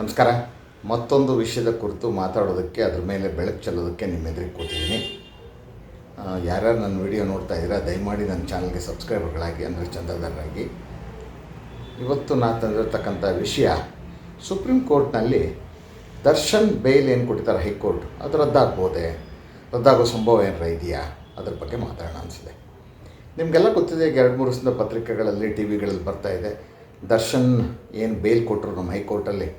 ನಮಸ್ಕಾರ. ಮತ್ತೊಂದು ವಿಷಯದ ಕುರಿತು ಮಾತಾಡೋದಕ್ಕೆ, ಅದ್ರ ಮೇಲೆ ಬೆಳಕು ಚೆಲ್ಲೋದಕ್ಕೆ ನಿಮ್ಮ ಎದುರಿಗೆ ಕೂತಿದ್ದೀನಿ ಯಾರ್ಯಾರು ನನ್ನ ವಿಡಿಯೋ ನೋಡ್ತಾ ಇದ್ದೀರಾ, ದಯಮಾಡಿ ನನ್ನ ಚಾನಲ್ಗೆ ಸಬ್ಸ್ಕ್ರೈಬರ್ಗಳಾಗಿ, ಅಂದರೆ ಚಂದಾದಾರರಾಗಿ. ಇವತ್ತು ನಾನು ತಂದಿರತಕ್ಕಂಥ ವಿಷಯ, ಸುಪ್ರೀಂ ಕೋರ್ಟ್ನಲ್ಲಿ ದರ್ಶನ್ ಬೇಲ್ ಏನು ಕೊಟ್ಟಿದ್ದಾರೆ ಹೈಕೋರ್ಟ್? ಅದು ರದ್ದಾಗ್ಬೋದೆ? ರದ್ದಾಗೋ ಸಂಭವ ಏನಾರ ಇದೆಯಾ? ಅದ್ರ ಬಗ್ಗೆ ಮಾತಾಡೋಣ ಅನಿಸಿದೆ. ನಿಮಗೆಲ್ಲ ಗೊತ್ತಿದೆ, ಈಗ ಎರಡು ಮೂರು ದಿವಸದ ಪತ್ರಿಕೆಗಳಲ್ಲಿ ಟಿ ವಿಗಳಲ್ಲಿ ಬರ್ತಾ ಇದೆ. ದರ್ಶನ್ ಏನು ಬೇಲ್ ಕೊಟ್ಟರು ನಮ್ಮ ಹೈಕೋರ್ಟಲ್ಲಿ?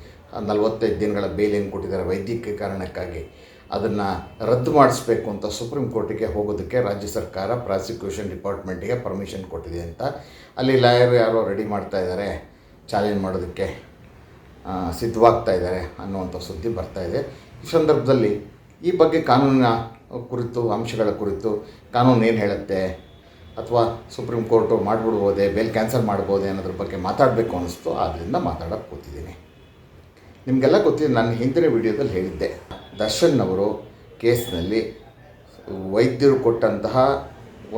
ನಲವತ್ತೈದು ದಿನಗಳ ಬೇಲಿಯನ್ನು ಕೊಟ್ಟಿದ್ದಾರೆ ವೈದ್ಯಕೀಯ ಕಾರಣಕ್ಕಾಗಿ. ಅದನ್ನು ರದ್ದು ಮಾಡಿಸ್ಬೇಕು ಅಂತ ಸುಪ್ರೀಂ ಕೋರ್ಟಿಗೆ ಹೋಗೋದಕ್ಕೆ ರಾಜ್ಯ ಸರ್ಕಾರ ಪ್ರಾಸಿಕ್ಯೂಷನ್ ಡಿಪಾರ್ಟ್ಮೆಂಟಿಗೆ ಪರ್ಮಿಷನ್ ಕೊಟ್ಟಿದೆ ಅಂತ. ಅಲ್ಲಿ ಲಾಯರ್ ಯಾರೋ ರೆಡಿ ಮಾಡ್ತಾ ಇದ್ದಾರೆ ಚಾಲೆಂಜ್ ಮಾಡೋದಕ್ಕೆ ಸಿದ್ಧವಾಗ್ತಾ ಇದ್ದಾರೆ ಅನ್ನುವಂಥ ಸುದ್ದಿ ಬರ್ತಾ ಇದೆ. ಈ ಸಂದರ್ಭದಲ್ಲಿ ಈ ಬಗ್ಗೆ ಕಾನೂನಿನ ಕುರಿತು, ಅಂಶಗಳ ಕುರಿತು ಕಾನೂನು ಏನು ಹೇಳುತ್ತೆ, ಅಥವಾ ಸುಪ್ರೀಂ ಕೋರ್ಟು ಮಾಡಿಬಿಡ್ಬೋದೇ ಬೇಲ್ ಕ್ಯಾನ್ಸಲ್ ಮಾಡ್ಬೋದೇ ಅನ್ನೋದ್ರ ಬಗ್ಗೆ ಮಾತಾಡಬೇಕು ಅನ್ನಿಸ್ತು. ಆದ್ದರಿಂದ ಮಾತಾಡೋಕ್ಕೆ ಕೂತಿದ್ದೀನಿ. ನಿಮಗೆಲ್ಲ ಗೊತ್ತಿದೆ, ನಾನು ಹಿಂದಿನ ವಿಡಿಯೋದಲ್ಲಿ ಹೇಳಿದ್ದೆ. ದರ್ಶನ್ ಅವರು ಕೇಸ್ನಲ್ಲಿ ವೈದ್ಯರು ಕೊಟ್ಟಂತಹ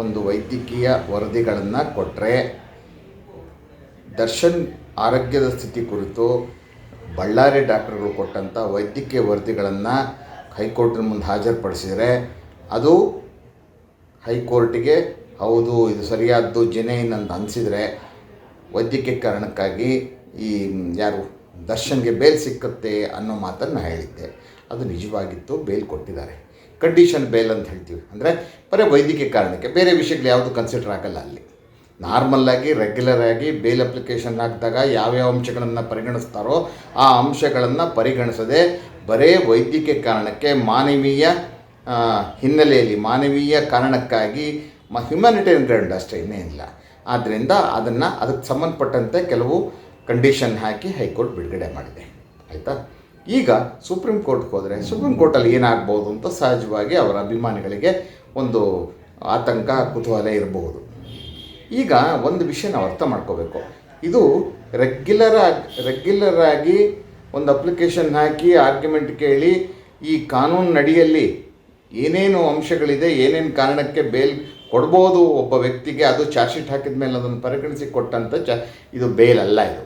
ಒಂದು ವೈದ್ಯಕೀಯ ವರದಿಗಳನ್ನು ಕೊಟ್ಟರೆ ದರ್ಶನ್ ಆರೋಗ್ಯದ ಸ್ಥಿತಿ ಕುರಿತು ಬಳ್ಳಾರಿ ಡಾಕ್ಟರ್ಗಳು ಕೊಟ್ಟಂಥ ವೈದ್ಯಕೀಯ ವರದಿಗಳನ್ನು ಹೈಕೋರ್ಟಿನ ಮುಂದೆ ಹಾಜರುಪಡಿಸಿದರೆ ಅದು ಹೈಕೋರ್ಟಿಗೆ ಹೌದು, ಇದು ಸರಿಯಾದ್ದು ಜೆನೈನ್ ಅಂತ ಅನಿಸಿದರೆ ವೈದ್ಯಕೀಯ ಕಾರಣಕ್ಕಾಗಿ ಈ, ಯಾರು ದರ್ಶನ್ಗೆ ಬೇಲ್ ಸಿಕ್ಕುತ್ತೆ ಅನ್ನೋ ಮಾತನ್ನು ಹೇಳಿದ್ದೆ. ಅದು ನಿಜವಾಗಿತ್ತು, ಬೇಲ್ ಕೊಟ್ಟಿದ್ದಾರೆ. ಕಂಡೀಷನ್ ಬೇಲ್ ಅಂತ ಹೇಳ್ತೀವಿ. ಅಂದರೆ ಬರೀ ವೈದ್ಯಕೀಯ ಕಾರಣಕ್ಕೆ ಬೇರೆ ವಿಷಯಗಳು ಯಾವುದು ಕನ್ಸಿಡರ್ ಆಗಲ್ಲ ಅಲ್ಲಿ. ನಾರ್ಮಲ್ಲಾಗಿ ರೆಗ್ಯುಲರ್ ಆಗಿ ಬೇಲ್ ಅಪ್ಲಿಕೇಶನ್ ಹಾಕಿದಾಗ ಯಾವ್ಯಾವ ಅಂಶಗಳನ್ನು ಪರಿಗಣಿಸ್ತಾರೋ ಆ ಅಂಶಗಳನ್ನು ಪರಿಗಣಿಸದೆ ಬರೇ ವೈದ್ಯಕೀಯ ಕಾರಣಕ್ಕೆ ಮಾನವೀಯ ಹಿನ್ನೆಲೆಯಲ್ಲಿ, ಮಾನವೀಯ ಕಾರಣಕ್ಕಾಗಿ ಮ ಹ್ಯುಮ್ಯಾನಿಟೇರಿಯನ್ ಗ್ರೌಂಡ್ ಅಷ್ಟೇ ಇನ್ನೇನಿಲ್ಲ. ಆದ್ದರಿಂದ ಅದನ್ನು ಅದಕ್ಕೆ ಸಂಬಂಧಪಟ್ಟಂತೆ ಕೆಲವು ಕಂಡೀಷನ್ ಹಾಕಿ ಹೈಕೋರ್ಟ್ ಬಿಡುಗಡೆ ಮಾಡಿದೆ. ಆಯಿತಾ? ಈಗ ಸುಪ್ರೀಂ ಕೋರ್ಟ್ಗೆ ಹೋದರೆ ಸುಪ್ರೀಂ ಕೋರ್ಟಲ್ಲಿ ಏನಾಗ್ಬೋದು ಅಂತ ಸಹಜವಾಗಿ ಅವರ ಅಭಿಮಾನಿಗಳಿಗೆ ಒಂದು ಆತಂಕ, ಕುತೂಹಲ ಇರಬಹುದು ಈಗ ಒಂದು ವಿಷಯ ನಾವು ಅರ್ಥ ಮಾಡ್ಕೋಬೇಕು. ಇದು ರೆಗ್ಯುಲರ್ ಆಗಿ ರೆಗ್ಯುಲರ್ ಆಗಿ ಒಂದು ಅಪ್ಲಿಕೇಶನ್ ಹಾಕಿ ಆರ್ಗ್ಯುಮೆಂಟ್ ಕೇಳಿ ಈ ಕಾನೂನು ನಡಿಯಲ್ಲಿ ಏನೇನು ಅಂಶಗಳಿದೆ, ಏನೇನು ಕಾರಣಕ್ಕೆ ಬೇಲ್ ಕೊಡ್ಬೋದು ಒಬ್ಬ ವ್ಯಕ್ತಿಗೆ, ಅದು ಚಾರ್ಜ್ ಶೀಟ್ ಹಾಕಿದ ಮೇಲೆ ಅದನ್ನು ಪರಿಗಣಿಸಿ ಕೊಟ್ಟಂಥ ಚ ಇದು ಬೇಲ್ ಅಲ್ಲ ಇದು.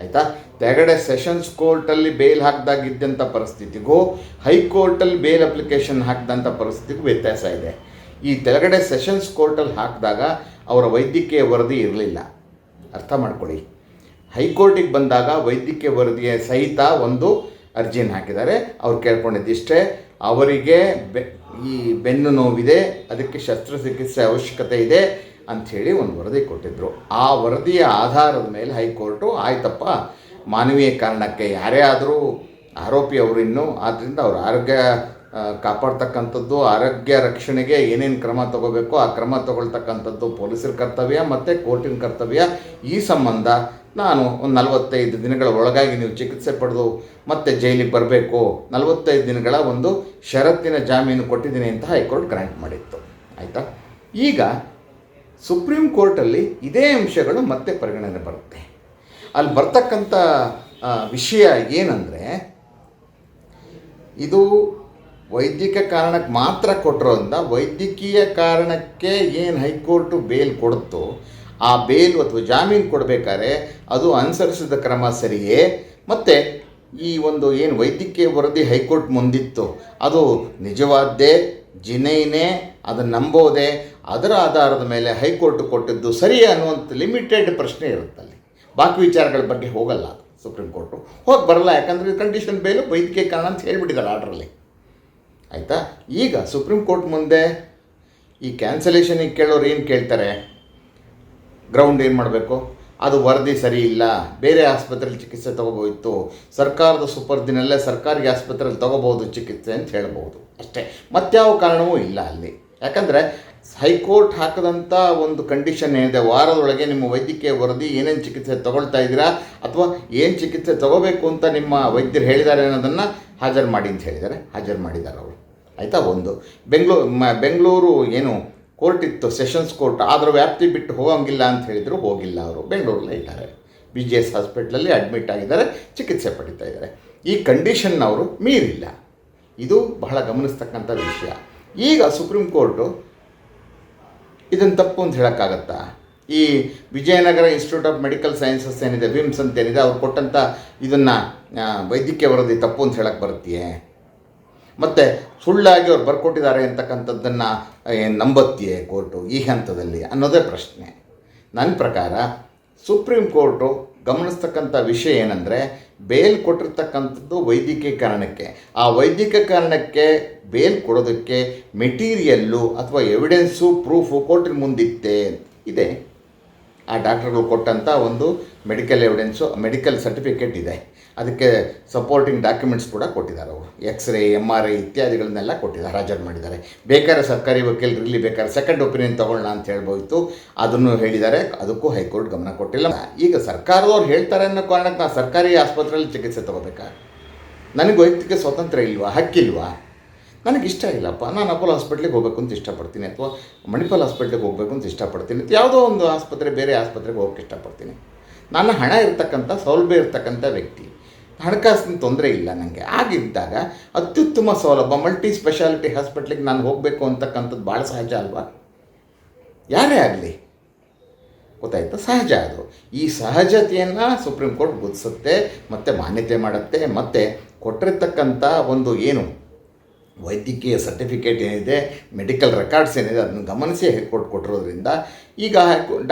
ಆಯಿತಾ? ತೆಗಡೆ ಸೆಷನ್ಸ್ ಕೋರ್ಟಲ್ಲಿ ಬೇಲ್ ಹಾಕಿದಾಗಿದ್ದಂಥ ಪರಿಸ್ಥಿತಿಗೂ ಹೈಕೋರ್ಟಲ್ಲಿ ಬೇಲ್ ಅಪ್ಲಿಕೇಶನ್ ಹಾಕಿದಂಥ ಪರಿಸ್ಥಿತಿಗೂ ವ್ಯತ್ಯಾಸ ಇದೆ. ಈ ತೆಳಗಡೆ ಸೆಷನ್ಸ್ ಕೋರ್ಟಲ್ಲಿ ಹಾಕಿದಾಗ ಅವರ ವೈದ್ಯಕೀಯ ವರದಿ ಇರಲಿಲ್ಲ. ಅರ್ಥ ಮಾಡ್ಕೊಳ್ಳಿ ಹೈಕೋರ್ಟಿಗೆ ಬಂದಾಗ ವೈದ್ಯಕೀಯ ವರದಿಯ ಸಹಿತ ಒಂದು ಅರ್ಜಿಯನ್ನು ಹಾಕಿದ್ದಾರೆ. ಅವ್ರು ಕೇಳ್ಕೊಂಡಿದ್ದಿಷ್ಟೇ ಅವರಿಗೆ ಬೆ, ಈ ಬೆನ್ನು ನೋವಿದೆ, ಅದಕ್ಕೆ ಶಸ್ತ್ರಚಿಕಿತ್ಸೆ ಅವಶ್ಯಕತೆ ಇದೆ. ಅಂಥೇಳಿ ಒಂದು ವರದಿ ಕೊಟ್ಟಿದ್ದರು ಆ ವರದಿಯ ಆಧಾರದ ಮೇಲೆ ಹೈಕೋರ್ಟು, ಆಯ್ತಪ್ಪ, ಮಾನವೀಯ ಕಾರಣಕ್ಕೆ ಯಾರೇ ಆದರೂ ಆರೋಪಿ ಅವರು ಇನ್ನೂ ಆದ್ದರಿಂದ ಅವ್ರ ಆರೋಗ್ಯ ಕಾಪಾಡ್ತಕ್ಕಂಥದ್ದು, ಆರೋಗ್ಯ ರಕ್ಷಣೆಗೆ ಏನೇನು ಕ್ರಮ ತಗೋಬೇಕು ಆ ಕ್ರಮ ತಗೊಳ್ತಕ್ಕಂಥದ್ದು ಪೊಲೀಸರ ಕರ್ತವ್ಯ ಮತ್ತು ಕೋರ್ಟಿನ ಕರ್ತವ್ಯ. ಈ ಸಂಬಂಧ ನಾನು ಒಂದು ನಲವತ್ತೈದು ದಿನಗಳ ಒಳಗಾಗಿ ನೀವು ಚಿಕಿತ್ಸೆ ಪಡೆದು ಮತ್ತೆ ಜೈಲಿಗೆ ಬರಬೇಕು. ನಲವತ್ತೈದು ದಿನಗಳ ಒಂದು ಷರತ್ತಿನ ಜಾಮೀನು ಕೊಟ್ಟಿದ್ದೀನಿ ಅಂತ ಹೈಕೋರ್ಟ್ ಗ್ರ್ಯಾಂಟ್ ಮಾಡಿತ್ತು. ಆಯಿತಾ? ಈಗ ಸುಪ್ರೀಂ ಕೋರ್ಟಲ್ಲಿ ಇದೇ ಅಂಶಗಳು ಮತ್ತೆ ಪರಿಗಣನೆ ಬರುತ್ತೆ. ಅಲ್ಲಿ ಬರ್ತಕ್ಕಂಥ ವಿಷಯ ಏನಂದರೆ, ಇದು ವೈದ್ಯಕ ಕಾರಣಕ್ಕೆ ಮಾತ್ರ ಕೊಟ್ಟಿರೋದ್ರಿಂದ ವೈದ್ಯಕೀಯ ಕಾರಣಕ್ಕೆ ಏನು ಹೈಕೋರ್ಟು ಬೇಲ್ ಕೊಡುತ್ತೋ ಆ ಬೇಲ್ ಅಥವಾ ಜಾಮೀನು ಕೊಡಬೇಕಾದ್ರೆ ಅದು ಅನುಸರಿಸಿದ ಕ್ರಮ ಸರಿಯೇ? ಮತ್ತು ಈ ಒಂದು ಏನು ವೈದ್ಯಕೀಯ ವರದಿ ಹೈಕೋರ್ಟ್ ಮುಂದಿತ್ತು, ಅದು ನಿಜವಾದ್ದೇ, ಜಿನೈನೇ ಅದನ್ನು ನಂಬೋದೇ ಅದರ ಆಧಾರದ ಮೇಲೆ ಹೈಕೋರ್ಟ್ ಕೊಟ್ಟಿದ್ದು ಸರಿ ಅನ್ನುವಂಥ ಲಿಮಿಟೆಡ್ ಪ್ರಶ್ನೆ ಇರುತ್ತಲ್ಲಿ ಬಾಕಿ ವಿಚಾರಗಳ ಬಗ್ಗೆ ಹೋಗಲ್ಲ ಸುಪ್ರೀಂ ಕೋರ್ಟು. ಹೋಗಿ ಬರಲ್ಲ, ಯಾಕಂದರೆ ಕಂಡೀಷನ್ ಬೇಲು ವೈದ್ಯಕೀಯ ಕಾರಣ ಅಂತ ಹೇಳಿಬಿಟ್ಟಿದ್ದಾರೆ ಆರ್ಡ್ರಲ್ಲಿ ಆಯಿತಾ? ಈಗ ಸುಪ್ರೀಂ ಕೋರ್ಟ್ ಮುಂದೆ ಈ ಕ್ಯಾನ್ಸಲೇಷನಿಗೆ ಕೇಳೋರು ಏನು ಕೇಳ್ತಾರೆ? ಗ್ರೌಂಡ್ ಏನು ಮಾಡಬೇಕು? ಅದು ವರದಿ ಸರಿ ಇಲ್ಲ, ಬೇರೆ ಆಸ್ಪತ್ರೆಯಲ್ಲಿ ಚಿಕಿತ್ಸೆ ತೊಗೋಬೋಯಿತ್ತು ಸರ್ಕಾರದ ಸುಪರ್ದಿನಲ್ಲೇ ಸರ್ಕಾರಿ ಆಸ್ಪತ್ರೆಯಲ್ಲಿ ತೊಗೋಬೋದು ಚಿಕಿತ್ಸೆ ಅಂತ ಹೇಳ್ಬೋದು ಅಷ್ಟೇ. ಮತ್ಯಾವ ಕಾರಣವೂ ಇಲ್ಲ ಅಲ್ಲಿ. ಯಾಕಂದರೆ ಹೈಕೋರ್ಟ್ ಹಾಕದಂಥ ಒಂದು ಕಂಡೀಷನ್ ಏನಿದೆ, ವಾರದೊಳಗೆ ನಿಮ್ಮ ವೈದ್ಯಕೀಯ ವರದಿ ಏನೇನು ಚಿಕಿತ್ಸೆ ತಗೊಳ್ತಾ ಇದ್ದೀರಾ ಅಥವಾ ಏನು ಚಿಕಿತ್ಸೆ ತಗೋಬೇಕು ಅಂತ ನಿಮ್ಮ ವೈದ್ಯರು ಹೇಳಿದ್ದಾರೆ ಅನ್ನೋದನ್ನು ಹಾಜರು ಮಾಡಿ ಅಂತ ಹೇಳಿದ್ದಾರೆ. ಹಾಜರು ಮಾಡಿದ್ದಾರೆ ಅವರು. ಆಯಿತಾ? ಒಂದು. ಬೆಂಗಳೂರು ಬೆಂಗಳೂರು ಏನು ಕೋರ್ಟ್ ಇತ್ತು, ಸೆಷನ್ಸ್ ಕೋರ್ಟ್. ಅದರ ವ್ಯಾಪ್ತಿ ಬಿಟ್ಟು ಹೋಗಂಗಿಲ್ಲ ಅಂತ ಹೇಳಿದರು, ಹೋಗಿಲ್ಲ ಅವರು. ಬೆಂಗಳೂರಲ್ಲೇ ಇದ್ದಾರೆ. ಬಿ ಜಿ ಎಸ್ ಹಾಸ್ಪಿಟ್ಲಲ್ಲಿ ಅಡ್ಮಿಟ್ ಆಗಿದ್ದಾರೆ, ಚಿಕಿತ್ಸೆ ಪಡಿತಾ ಇದ್ದಾರೆ. ಈ ಕಂಡೀಷನ್ ಅವರು ಮೀರಿಲ್ಲ. ಇದು ಬಹಳ ಗಮನಿಸ್ತಕ್ಕಂಥ ವಿಷಯ. ಈಗ ಸುಪ್ರೀಂ ಕೋರ್ಟು ಇದನ್ನು ತಪ್ಪು ಅಂತ ಹೇಳೋಕ್ಕಾಗತ್ತಾ? ಈ Vijayanagara institute of medical sciences ಏನಿದೆ ವಿಮ್ಸ್ ಅಂತ ಏನಿದೆ, ಅವ್ರು ಕೊಟ್ಟಂಥ ಇದನ್ನು ವೈದ್ಯಕೀಯ ವರದಿ ತಪ್ಪು ಅಂತ ಹೇಳಕ್ಕೆ ಬರುತ್ತೆಯೇ? ಮತ್ತು ಸುಳ್ಳಾಗಿ ಅವ್ರು ಬರ್ಕೊಟ್ಟಿದ್ದಾರೆ ಅಂತಕ್ಕಂಥದ್ದನ್ನು ನಂಬತ್ತೆಯೇ ಕೋರ್ಟು ಈ ಹಂತದಲ್ಲಿ ಅನ್ನೋದೇ ಪ್ರಶ್ನೆ. ನನ್ನ ಪ್ರಕಾರ ಸುಪ್ರೀಂ ಕೋರ್ಟು ಗಮನಿಸ್ತಕ್ಕಂಥ ವಿಷಯ ಏನಂದರೆ ಬೇಲ್ ಕೊಟ್ಟಿರ್ತಕ್ಕಂಥದ್ದು ವೈದ್ಯಕೀಯ ಕಾರಣಕ್ಕೆ. ಆ ವೈದ್ಯಕೀಯ ಕಾರಣಕ್ಕೆ ಬೇಲ್ ಕೊಡೋದಕ್ಕೆ ಮೆಟೀರಿಯಲ್ಲು ಅಥವಾ ಎವಿಡೆನ್ಸು ಪ್ರೂಫು ಕೋರ್ಟಿನ ಮುಂದಿತ್ತೆ. ಇದೆ. ಆ ಡಾಕ್ಟರ್ಗಳು ಕೊಟ್ಟಂಥ ಒಂದು ಮೆಡಿಕಲ್ ಎವಿಡೆನ್ಸು ಮೆಡಿಕಲ್ ಸರ್ಟಿಫಿಕೇಟ್ ಇದೆ. ಅದಕ್ಕೆ ಸಪೋರ್ಟಿಂಗ್ ಡಾಕ್ಯುಮೆಂಟ್ಸ್ ಕೂಡ ಕೊಟ್ಟಿದ್ದಾರೆ ಅವರು. X ray M R I ಇತ್ಯಾದಿಗಳನ್ನೆಲ್ಲ ಕೊಟ್ಟಿದ್ದಾರೆ, ಹಾಜರು ಮಾಡಿದ್ದಾರೆ. ಬೇಕಾದ್ರೆ ಸರ್ಕಾರಿ ವಕೀಲರು ಇಲ್ಲಿ ಬೇಕಾದ್ರೆ ಸೆಕೆಂಡ್ ಒಪಿನಿಯನ್ ತೊಗೊಳ್ಳೋಣ ಅಂತ ಹೇಳ್ಬೋಯಿತು. ಅದನ್ನು ಹೇಳಿದ್ದಾರೆ. ಅದಕ್ಕೂ ಹೈಕೋರ್ಟ್ ಗಮನ ಕೊಟ್ಟಿಲ್ಲ. ಈಗ ಸರ್ಕಾರದವ್ರು ಹೇಳ್ತಾರೆ ಅನ್ನೋ ಕಾರಣಕ್ಕೆ ನಾನು ಸರ್ಕಾರಿ ಆಸ್ಪತ್ರೆಯಲ್ಲಿ ಚಿಕಿತ್ಸೆ ತಗೋಬೇಕಾ? ನನಗೆ ವೈಯಕ್ತಿಕ ಸ್ವಾತಂತ್ರ್ಯ ಇಲ್ವಾ? ಹಕ್ಕಿಲ್ವಾ? ನನಗೆ ಇಷ್ಟ ಇಲ್ಲಪ್ಪ. ನಾನು ಅಪೋಲೋ ಹಾಸ್ಪಿಟ್ಲಿಗೆ ಹೋಗಬೇಕು ಅಂತ ಇಷ್ಟಪಡ್ತೀನಿ ಅಥವಾ ಮಣಿಪಾಲ್ ಹಾಸ್ಪಿಟ್ಲಿಗೆ ಹೋಗಬೇಕು ಅಂತ ಇಷ್ಟಪಡ್ತೀನಿ. ಯಾವುದೋ ಒಂದು ಆಸ್ಪತ್ರೆ, ಬೇರೆ ಆಸ್ಪತ್ರೆಗೆ ಹೋಗೋಕ್ಕೆ ಇಷ್ಟಪಡ್ತೀನಿ. ನನ್ನ ಹಣ ಇರ್ತಕ್ಕಂಥ, ಸೌಲಭ್ಯ ಇರ್ತಕ್ಕಂಥ ವ್ಯಕ್ತಿ. ಹಣಕಾಸಿನ ತೊಂದರೆ ಇಲ್ಲ ನನಗೆ ಆಗಿದ್ದಾಗ ಅತ್ಯುತ್ತಮ ಸೌಲಭ್ಯ ಮಲ್ಟಿ ಸ್ಪೆಷಾಲಿಟಿ ಹಾಸ್ಪಿಟ್ಲಿಗೆ ನಾನು ಹೋಗಬೇಕು ಅಂತಕ್ಕಂಥದ್ದು ಭಾಳ ಸಹಜ ಅಲ್ವಾ? ಯಾರೇ ಆಗಲಿ. ಗೊತ್ತಾಯ್ತು? ಸಹಜ ಅದು. ಈ ಸಹಜತೆಯನ್ನು ಸುಪ್ರೀಂ ಕೋರ್ಟ್ ಗುದಿಸುತ್ತೆ, ಮತ್ತು ಮಾನ್ಯತೆ ಮಾಡುತ್ತೆ, ಮತ್ತು ಕೊಟ್ಟಿರ್ತಕ್ಕಂಥ ಒಂದು ಏನು ವೈದ್ಯಕೀಯ ಸರ್ಟಿಫಿಕೇಟ್ ಏನಿದೆ, ಮೆಡಿಕಲ್ ರೆಕಾರ್ಡ್ಸ್ ಏನಿದೆ, ಅದನ್ನು ಗಮನಿಸಿ ಹೈಕೋರ್ಟ್ ಕೊಟ್ಟಿರೋದ್ರಿಂದ ಈಗ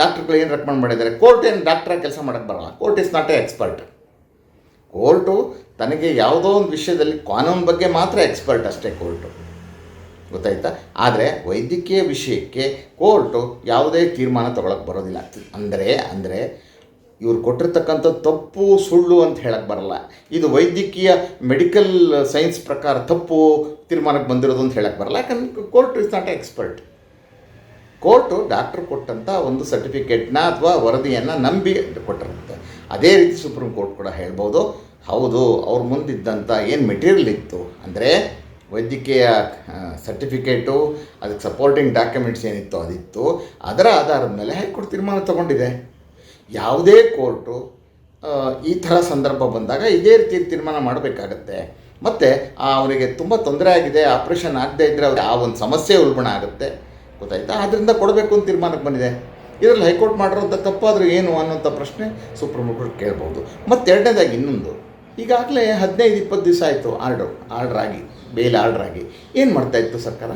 ಡಾಕ್ಟ್ರುಗಳು ಏನು ರೆಕಮೆಂಡ್ ಮಾಡಿದ್ದಾರೆ? ಕೋರ್ಟ್ ಏನು ಡಾಕ್ಟ್ರಾಗಿ ಕೆಲಸ ಮಾಡೋಕ್ಕೆ ಬರಲ್ಲ. Court is not a expert court ತನಗೆ ಯಾವುದೋ ಒಂದು ವಿಷಯದಲ್ಲಿ ಕಾನೂನು ಬಗ್ಗೆ ಮಾತ್ರ ಎಕ್ಸ್ಪರ್ಟ್ ಅಷ್ಟೇ ಕೋರ್ಟು. ಗೊತ್ತಾಯ್ತಾ? ಆದರೆ ವೈದ್ಯಕೀಯ ವಿಷಯಕ್ಕೆ ಕೋರ್ಟು ಯಾವುದೇ ತೀರ್ಮಾನ ತೊಗೊಳಕ್ಕೆ ಬರೋದಿಲ್ಲ. ಅಂದರೆ ಅಂದರೆ ಇವ್ರು ಕೊಟ್ಟಿರ್ತಕ್ಕಂಥ ತಪ್ಪು ಸುಳ್ಳು ಅಂತ ಹೇಳಕ್ಕೆ ಬರಲ್ಲ. ಇದು ವೈದ್ಯಕೀಯ ಮೆಡಿಕಲ್ ಸೈನ್ಸ್ ಪ್ರಕಾರ ತಪ್ಪು ತೀರ್ಮಾನಕ್ಕೆ ಬಂದಿರೋದು ಅಂತ ಹೇಳಕ್ಕೆ ಬರಲ್ಲ. ಯಾಕಂದ್ರೆ court is not expert court doctor ಕೊಟ್ಟಂಥ ಒಂದು ಸರ್ಟಿಫಿಕೇಟ್ನ ಅಥವಾ ವರದಿಯನ್ನು ನಂಬಿ ಕೊಟ್ಟಿರುತ್ತೆ. ಅದೇ ರೀತಿ ಸುಪ್ರೀಂ ಕೋರ್ಟ್ ಕೂಡ ಹೇಳ್ಬೋದು. ಹೌದು, ಅವ್ರ ಮುಂದಿದ್ದಂಥ ಏನು ಮೆಟೀರಿಯಲ್ ಇತ್ತು? ಅಂದರೆ ವೈದ್ಯಕೀಯ ಸರ್ಟಿಫಿಕೇಟು ಅದಕ್ಕೆ ಸಪೋರ್ಟಿಂಗ್ ಡಾಕ್ಯುಮೆಂಟ್ಸ್ ಏನಿತ್ತು ಅದಿತ್ತು. ಅದರ ಆಧಾರದ ಮೇಲೆ ಹೈಕೋರ್ಟ್ ತೀರ್ಮಾನ ತಗೊಂಡಿದೆ. ಯಾವುದೇ ಕೋರ್ಟು ಈ ಥರ ಸಂದರ್ಭ ಬಂದಾಗ ಇದೇ ರೀತಿ ತೀರ್ಮಾನ ಮಾಡಬೇಕಾಗತ್ತೆ. ಮತ್ತು ಅವರಿಗೆ ತುಂಬ ತೊಂದರೆ ಆಗಿದೆ, ಆಪ್ರೇಷನ್ ಆಗದೇ ಇದ್ದರೆ ಅವ್ರಿಗೆ ಆ ಒಂದು ಸಮಸ್ಯೆ ಉಲ್ಬಣ ಆಗುತ್ತೆ. ಗೊತ್ತಾಯ್ತಾ? ಆದ್ದರಿಂದ ಕೊಡಬೇಕು ಅಂತ ತೀರ್ಮಾನಕ್ಕೆ ಬಂದಿದೆ. ಇದರಲ್ಲಿ ಹೈಕೋರ್ಟ್ ಮಾಡಿರೋಂಥ ತಪ್ಪಾದರೂ ಏನು ಅನ್ನೋಂಥ ಪ್ರಶ್ನೆ ಸುಪ್ರೀಂ ಕೋರ್ಟ್ ಕೇಳ್ಬೋದು. ಮತ್ತು ಎರಡನೇದಾಗಿ ಇನ್ನೊಂದು. ಈಗಾಗಲೇ ಹದಿನೈದು, ಇಪ್ಪತ್ತು ದಿವಸ ಆಯಿತು ಆರ್ಡ್ರು, ಆರ್ಡ್ರ್ ಆಗಿ, ಬೇಲ್ ಆರ್ಡ್ರ್ ಆಗಿ. ಏನು ಮಾಡ್ತಾಯಿತ್ತು ಸರ್ಕಾರ?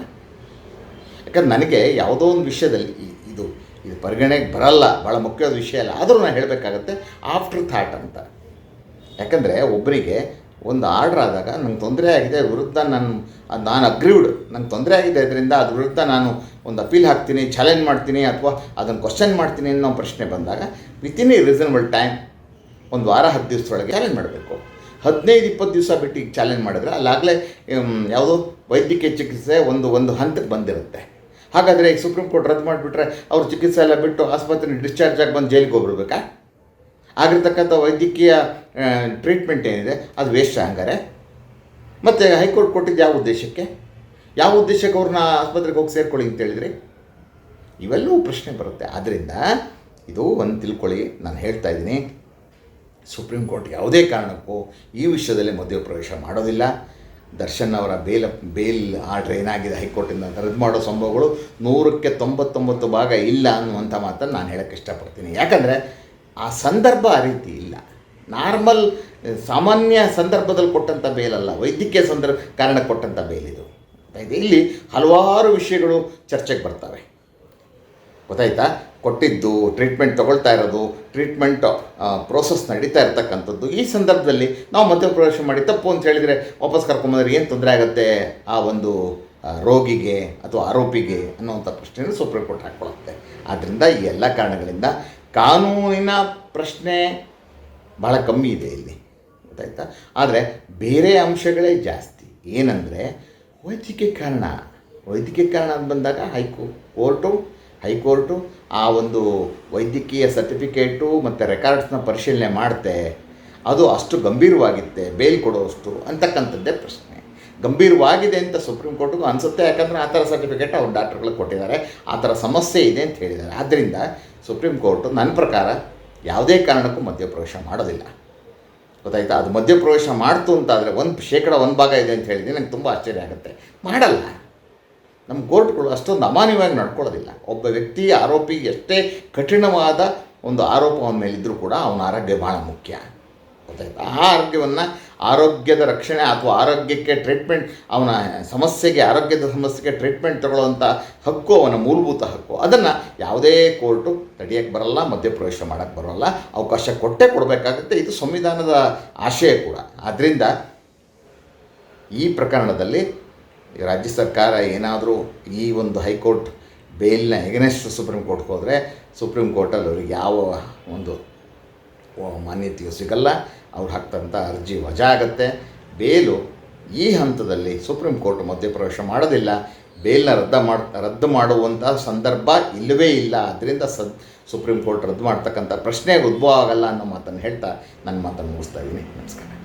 ಯಾಕಂದ್ರೆ ನನಗೆ ಯಾವುದೋ ಒಂದು ವಿಷಯದಲ್ಲಿ ಇದು ಪರಿಗಣೆಗೆ ಬರಲ್ಲ ಭಾಳ ಮುಖ್ಯವಾದ ವಿಷಯ ಅಲ್ಲ. ಆದರೂ ನಾನು ಹೇಳಬೇಕಾಗತ್ತೆ ಆಫ್ಟರ್ ಥಾಟ್ ಅಂತ. ಯಾಕಂದರೆ ಒಬ್ಬರಿಗೆ ಒಂದು ಆರ್ಡ್ರ್ ಆದಾಗ, ನಂಗೆ ತೊಂದರೆ ಆಗಿದೆ, ವಿರುದ್ಧ ನಾನು ನಾನು ಅಗ್ರೀವ್ಡ್ ನಂಗೆ ತೊಂದರೆ ಆಗಿದೆ ಅದರಿಂದ ಅದ್ರ ವಿರುದ್ಧ ನಾನು ಒಂದು ಅಪೀಲ್ ಹಾಕ್ತೀನಿ ಚಾಲೆಂಜ್ ಮಾಡ್ತೀನಿ ಅಥವಾ ಅದನ್ನು ಕ್ವಶನ್ ಮಾಡ್ತೀನಿ ಅನ್ನೋ ಪ್ರಶ್ನೆ ಬಂದಾಗ ವಿತಿನ್ ಎ ರೀಸನಬಲ್ ಟೈಮ್ ಒಂದು ವಾರ, ಹತ್ತು ದಿವಸದೊಳಗೆ ಚಾಲೆಂಜ್ ಮಾಡಬೇಕು. ಹದಿನೈದು, ಇಪ್ಪತ್ತು ದಿವಸ ಬಿಟ್ಟು ಈಗ ಚಾಲೆಂಜ್ ಮಾಡಿದ್ರೆ ಅಲ್ಲಾಗಲೇ ಯಾವುದೋ ವೈದ್ಯಕೀಯ ಚಿಕಿತ್ಸೆ ಒಂದು ಒಂದು ಹಂತಕ್ಕೆ ಬಂದಿರುತ್ತೆ. ಹಾಗಾದರೆ ಈಗ ಸುಪ್ರೀಂ ಕೋರ್ಟ್ ರದ್ದು ಮಾಡಿಬಿಟ್ರೆ ಅವ್ರ ಚಿಕಿತ್ಸೆ ಎಲ್ಲ ಬಿಟ್ಟು ಆಸ್ಪತ್ರೆ ಡಿಸ್ಚಾರ್ಜ್ ಆಗಿ ಬಂದು ಜೈಲಿಗೆ ಹೋಗ್ಬಿಡ್ಬೇಕಾ? ಆಗಿರ್ತಕ್ಕಂಥ ವೈದ್ಯಕೀಯ ಟ್ರೀಟ್ಮೆಂಟ್ ಏನಿದೆ, ಅದು ವೇಸ್ಟ್ ಹಂಗಾರೆ. ಮತ್ತು ಹೈಕೋರ್ಟ್ ಕೊಟ್ಟಿದ್ದು ಯಾವ ಉದ್ದೇಶಕ್ಕೆ? ಯಾವ ಉದ್ದೇಶಕ್ಕೆ ಅವ್ರನ್ನ ಆಸ್ಪತ್ರೆಗೆ ಹೋಗಿ ಸೇರ್ಕೊಳ್ಳಿ ಅಂತ ಹೇಳಿದ್ರಿ? ಇವೆಲ್ಲವೂ ಪ್ರಶ್ನೆ ಬರುತ್ತೆ. ಆದ್ದರಿಂದ ಇದು ಒಂದು ತಿಳ್ಕೊಳ್ಳಿ, ನಾನು ಹೇಳ್ತಾ ಇದ್ದೀನಿ. ಸುಪ್ರೀಂ ಕೋರ್ಟ್ ಯಾವುದೇ ಕಾರಣಕ್ಕೂ ಈ ವಿಷಯದಲ್ಲಿ ಮಧ್ಯಪ್ರವೇಶ ಪ್ರವೇಶ ಮಾಡೋದಿಲ್ಲ. ದರ್ಶನ್ ಅವರ ಬೇಲ್ ಬೇಲ್ ಆರ್ಡ್ರ್ ಏನಾಗಿದೆ ಹೈಕೋರ್ಟಿಂದ. ರದ್ದು ಮಾಡೋ ಸಂಭವಗಳು ನೂರಕ್ಕೆ ತೊಂಬತ್ತೊಂಬತ್ತು ಭಾಗ ಇಲ್ಲ ಅನ್ನುವಂಥ ಮಾತನ್ನು ನಾನು ಹೇಳೋಕ್ಕೆ ಇಷ್ಟಪಡ್ತೀನಿ. ಯಾಕಂದರೆ ಆ ಸಂದರ್ಭ ಆ ರೀತಿ ಇಲ್ಲ. ನಾರ್ಮಲ್, ಸಾಮಾನ್ಯ ಸಂದರ್ಭದಲ್ಲಿ ಕೊಟ್ಟಂಥ ಬೇಲಲ್ಲ ವೈದ್ಯಕೀಯ ಸಂದರ್ಭ ಕಾರಣ ಕೊಟ್ಟಂಥ ಬೇಲ್ ಇದು? ಇಲ್ಲಿ ಹಲವಾರು ವಿಷಯಗಳು ಚರ್ಚೆಗೆ ಬರ್ತವೆ. ಗೊತ್ತಾಯ್ತಾ? ಕೊಟ್ಟಿದ್ದು ಟ್ರೀಟ್ಮೆಂಟ್ ತಗೊಳ್ತಾ ಇರೋದು ಟ್ರೀಟ್ಮೆಂಟ್ ಪ್ರೋಸೆಸ್ ನಡೀತಾ ಇರ್ತಕ್ಕಂಥದ್ದು. ಈ ಸಂದರ್ಭದಲ್ಲಿ ನಾವು ಮಧ್ಯ ಪ್ರವೇಶ ಮಾಡಿ ತಪ್ಪು ಅಂತ ಹೇಳಿದರೆ ವಾಪಸ್ ಕರ್ಕೊಂಬಂದ್ರೆ ಏನು ತೊಂದರೆ ಆಗುತ್ತೆ? ಆ ಒಂದು ರೋಗಿಗೆ ಅಥವಾ ಆರೋಪಿಗೆ ಅನ್ನುವಂಥ ಪ್ರಶ್ನೆಯನ್ನು ಸುಪ್ರೀಂ ಕೋರ್ಟ್ ಹಾಕ್ಕೊಳ್ಳುತ್ತೆ ಆದ್ದರಿಂದ ಈ ಎಲ್ಲ ಕಾರಣಗಳಿಂದ ಕಾನೂನಿನ ಪ್ರಶ್ನೆ ಭಾಳ ಕಮ್ಮಿ ಇದೆ ಇಲ್ಲಿ. ಗೊತ್ತಾಯ್ತಾ? ಆದರೆ ಬೇರೆ ಅಂಶಗಳೇ ಜಾಸ್ತಿ. ಏನಂದರೆ ವೈದ್ಯಕೀಯ ಕಾರಣ. ವೈದ್ಯಕೀಯ ಕಾರಣ ಅಂತ ಬಂದಾಗ ಹೈಕೋ ಕೋರ್ಟು ಹೈಕೋರ್ಟು ಆ ಒಂದು ವೈದ್ಯಕೀಯ ಸರ್ಟಿಫಿಕೇಟು ಮತ್ತು ರೆಕಾರ್ಡ್ಸ್ನ ಪರಿಶೀಲನೆ ಮಾಡುತ್ತೆ ಅದು ಅಷ್ಟು ಗಂಭೀರವಾಗಿತ್ತೆ, ಬೇಲ್ ಕೊಡೋಷ್ಟು ಅಂತಕ್ಕಂಥದ್ದೇ ಪ್ರಶ್ನೆ. ಗಂಭೀರವಾಗಿದೆ ಅಂತ ಸುಪ್ರೀಂ ಕೋರ್ಟ್ಗೂ ಅನಿಸುತ್ತೆ, ಯಾಕಂದರೆ ಆ ಥರ ಸರ್ಟಿಫಿಕೇಟ್ ಅವ್ರು ಡಾಕ್ಟ್ರುಗಳು ಕೊಟ್ಟಿದ್ದಾರೆ, ಆ ಥರ ಸಮಸ್ಯೆ ಇದೆ ಅಂತ ಹೇಳಿದ್ದಾರೆ. ಆದ್ದರಿಂದ ಸುಪ್ರೀಂ ಕೋರ್ಟು ನನ್ನ ಪ್ರಕಾರ ಯಾವುದೇ ಕಾರಣಕ್ಕೂ ಮಧ್ಯಪ್ರವೇಶ ಮಾಡೋದಿಲ್ಲ. ಗೊತ್ತಾಯ್ತಾ? ಅದು ಮಧ್ಯಪ್ರವೇಶ ಮಾಡ್ತು ಅಂತಾದರೆ ಒಂದು ಶೇಕಡ ಒಂದು ಭಾಗ ಇದೆ ಅಂತ ಹೇಳಿದ್ರೆ ನಂಗೆ ತುಂಬ ಆಶ್ಚರ್ಯ ಆಗುತ್ತೆ. ಮಾಡಲ್ಲ. ನಮ್ಮ ಕೋರ್ಟ್ಗಳು ಅಷ್ಟೊಂದು ಅಮಾನ್ಯವಾಗಿ ನಡ್ಕೊಳ್ಳೋದಿಲ್ಲ. ಒಬ್ಬ ವ್ಯಕ್ತಿ ಆರೋಪಿ ಎಷ್ಟೇ ಕಠಿಣವಾದ ಒಂದು ಆರೋಪ ಅವನ ಮೇಲಿದ್ದರೂ ಕೂಡ ಅವನ ಆರೋಗ್ಯ ಭಾಳ ಮುಖ್ಯ. ಗೊತ್ತಾಯ್ತು? ಆ ಆರೋಗ್ಯವನ್ನು ಆರೋಗ್ಯದ ರಕ್ಷಣೆ ಅಥವಾ ಆರೋಗ್ಯಕ್ಕೆ ಟ್ರೀಟ್ಮೆಂಟ್ ಅವನ ಸಮಸ್ಯೆಗೆ, ಆರೋಗ್ಯದ ಸಮಸ್ಯೆಗೆ ಟ್ರೀಟ್ಮೆಂಟ್ ತಗೊಳ್ಳುವಂಥ ಹಕ್ಕು ಅವನ ಮೂಲಭೂತ ಹಕ್ಕು. ಅದನ್ನು ಯಾವುದೇ ಕೋರ್ಟು ತಡೆಯೋಕ್ಕೆ ಬರಲ್ಲ, ಮಧ್ಯಪ್ರವೇಶ ಮಾಡೋಕ್ಕೆ ಬರೋಲ್ಲ. ಅವಕಾಶ ಕೊಟ್ಟೇ ಕೊಡಬೇಕಾಗುತ್ತೆ. ಇದು ಸಂವಿಧಾನದ ಆಶಯ ಕೂಡ. ಆದ್ದರಿಂದ ಈ ಪ್ರಕರಣದಲ್ಲಿ ರಾಜ್ಯ ಸರ್ಕಾರ ಏನಾದರೂ ಈ ಒಂದು ಹೈಕೋರ್ಟ್ ಬೇಲ್ನ ಎಗನೆಸ್ಟ್ ಸುಪ್ರೀಂ ಕೋರ್ಟ್ಗೆ ಹೋದರೆ ಸುಪ್ರೀಂ ಕೋರ್ಟಲ್ಲಿ ಅವ್ರಿಗೆ ಯಾವ ಒಂದು ಮಾನ್ಯತೆಯೂ ಸಿಗಲ್ಲ. ಅವ್ರು ಹಾಕ್ತಂಥ ಅರ್ಜಿ ವಜಾ ಆಗುತ್ತೆ. ಬೇಲು ಈ ಹಂತದಲ್ಲಿ ಸುಪ್ರೀಂ ಕೋರ್ಟ್ ಮಧ್ಯಪ್ರವೇಶ ಮಾಡೋದಿಲ್ಲ. ಬೇಲ್ನ ರದ್ದು ಮಾಡಿ, ರದ್ದು ಮಾಡುವಂಥ ಸಂದರ್ಭ ಇಲ್ಲವೇ ಇಲ್ಲ. ಅದರಿಂದ ಸದ್ ಸುಪ್ರೀಂ ಕೋರ್ಟ್ ರದ್ದು ಮಾಡ್ತಕ್ಕಂಥ ಪ್ರಶ್ನೆಗೆ ಉದ್ಭವ ಆಗಲ್ಲ ಅನ್ನೋ ಮಾತನ್ನು ಹೇಳ್ತಾ ನನ್ನ ಮಾತನ್ನು ಮುಗಿಸ್ತಾ ಇದ್ದೀನಿ. ನಮಸ್ಕಾರ.